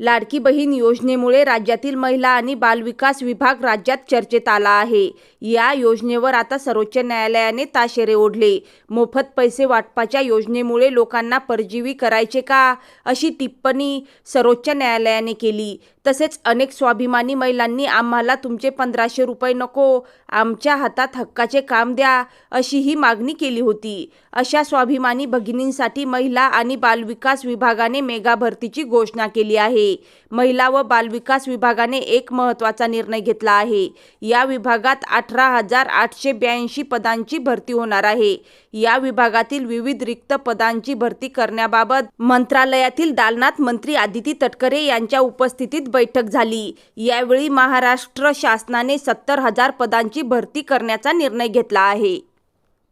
लाडकी बहीण योजनेमुळे राज्यातील महिला आणि बालविकास विभाग राज्यात चर्चेत आला आहे. या योजनेवर आता सर्वोच्च न्यायालयाने ताशेरे ओढले. मोफत पैसे वाटपाच्या योजनेमुळे लोकांना परजीवी करायचे का? अशी टिप्पणी सर्वोच्च न्यायालयाने केली. तसेच अनेक स्वाभिमानी महिलांनी आम्हाला तुमचे पंधराशे रुपये नको आमच्या हातात हक्काचे काम द्या अशीही मागणी केली होती. अशा स्वाभिमानी भगिनींसाठी महिला आणि बालविकास विभागाने मेगा भरतीची घोषणा केली आहे. महिला व बालविकास विभागाने एक महत्त्वाचा निर्णय घेतला आहे. या विभागात अठरा हजार आठशे ब्याऐंशी पदांची भरती होणार आहे. या विभागातील विविध रिक्त पदांची भरती करण्याबाबत मंत्रालयातील दालनात मंत्री आदिती तटकरे यांच्या उपस्थितीत बैठक झाली. यावेळी महाराष्ट्र शासनाने सत्तर हजार पदांची भरती करण्याचा निर्णय घेतला आहे.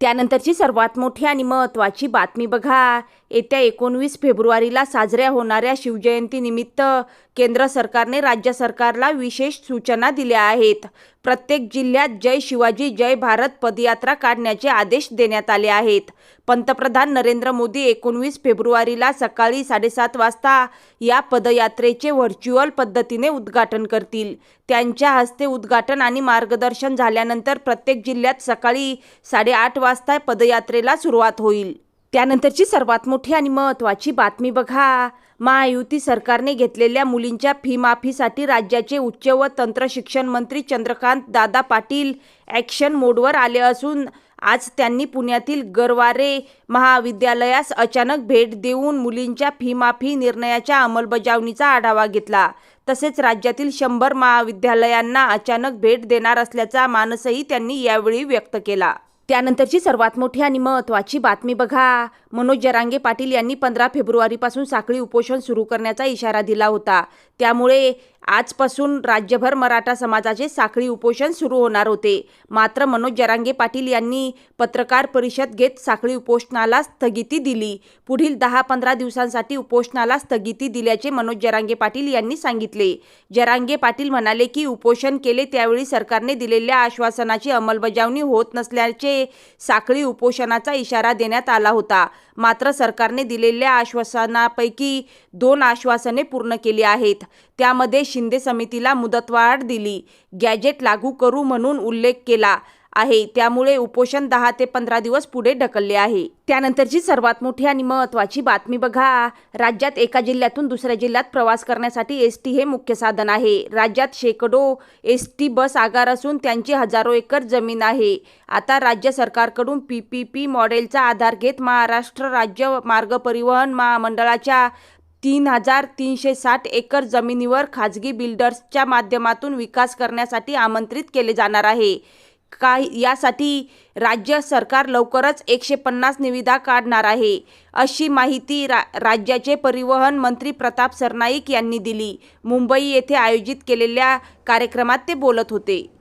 त्यानंतरची सर्वात मोठी आणि महत्त्वाची बातमी बघा. येत्या एकोणवीस फेब्रुवारीला साजऱ्या होणाऱ्या शिवजयंतीनिमित्त केंद्र सरकारने राज्य सरकारला विशेष सूचना दिल्या आहेत. प्रत्येक जिल्ह्यात जय शिवाजी जय भारत पदयात्रा काढण्याचे आदेश देण्यात आले आहेत. पंतप्रधान नरेंद्र मोदी एकोणवीस फेब्रुवारीला सकाळी साडेसात वाजता या पदयात्रेचे व्हर्च्युअल पद्धतीने उद्घाटन करतील. त्यांच्या हस्ते उद्घाटन आणि मार्गदर्शन झाल्यानंतर प्रत्येक जिल्ह्यात सकाळी साडेआठ वाजता पदयात्रेला सुरुवात होईल. त्यानंतरची सर्वात मोठी आणि महत्त्वाची बातमी बघा. महायुती सरकारने घेतलेल्या मुलींच्या फी माफीसाठी राज्याचे उच्च व तंत्र शिक्षण मंत्री चंद्रकांत दादा पाटील ॲक्शन मोडवर आले असून आज त्यांनी पुण्यातील गरवारे महाविद्यालयास अचानक भेट देऊन मुलींच्या फी माफी निर्णयाच्या अंमलबजावणीचा आढावा घेतला. तसेच राज्यातील शंभर महाविद्यालयांना अचानक भेट देणार असल्याचा मानसही त्यांनी यावेळी व्यक्त केला. त्यानंतरची सर्वात मोठी आणि महत्त्वाची बातमी बघा. मनोज जरांगे पाटील यांनी पंधरा फेब्रुवारीपासून साखळी उपोषण सुरू करण्याचा इशारा दिला होता. त्यामुळे आजपासून राज्यभर मराठा समाजाचे साखळी उपोषण सुरू होणार होते. मात्र मनोज जरांगे पाटील यांनी पत्रकार परिषद घेत साखळी उपोषणाला स्थगिती दिली. पुढील दहा पंधरा दिवसांसाठी उपोषणाला स्थगिती दिल्याचे मनोज जरांगे पाटील यांनी सांगितले. जरांगे पाटील म्हणाले की उपोषण केले त्यावेळी सरकारने दिलेल्या आश्वासनाची अंमलबजावणी होत नसल्याचे साखळी उपोषणाचा इशारा देण्यात आला होता. मात्र सरकारने दिलेल्या आश्वासनापैकी दोन आश्वासने पूर्ण केली आहेत. त्यामध्ये शिंदे समितीला मुदतवाढ दिली. गॅजेट लागू करू म्हणून उल्लेख केला आहे. त्यामुळे उपोषण दहा ते पंधरा दिवस पुढे ढकलले आहे. त्यानंतरची सर्वात मोठी आणि महत्त्वाची बातमी बघा. राज्यात एका जिल्ह्यातून दुसऱ्या जिल्ह्यात प्रवास करण्यासाठी एस टी हे मुख्य साधन आहे. राज्यात शेकडो एस टी बस आगार असून त्यांची हजारो एकर जमीन आहे. आता राज्य सरकारकडून पी पी पी मॉडेलचा आधार घेत महाराष्ट्र राज्य मार्ग परिवहन महामंडळाच्या तीन हजार तीनशे साठ एकर जमिनीवर खाजगी बिल्डर्सच्या माध्यमातून विकास करण्यासाठी आमंत्रित केले जाणार आहे. काही यासाठी राज्य सरकार लवकरच एकशे पन्नास निविदा काढणार आहे. अशी माहिती रा राज्याचे परिवहन मंत्री प्रताप सरनाईक यांनी दिली. मुंबई येथे आयोजित केलेल्या कार्यक्रमात ते बोलत होते.